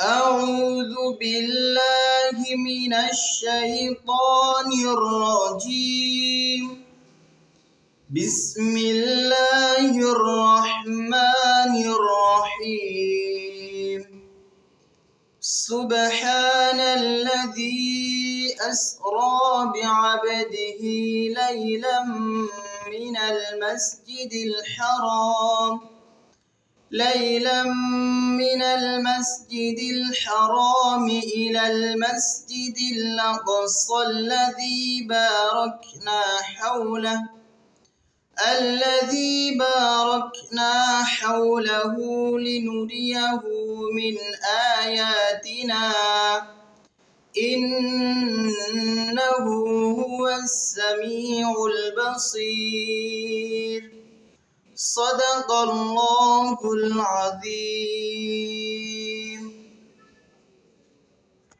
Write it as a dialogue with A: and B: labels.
A: أعوذ بالله من الشيطان الرجيم. بسم الله الرحمن الرحيم. سبحان الذي أسرى بعبده ليلا من المسجد الحرام. ليلا من المسجد الحرام إلى المسجد الأقصى الذي باركنا حوله الذي باركنا حوله لنريه من آياتنا. إنه هو السميع البصير. صدق الله العظيم.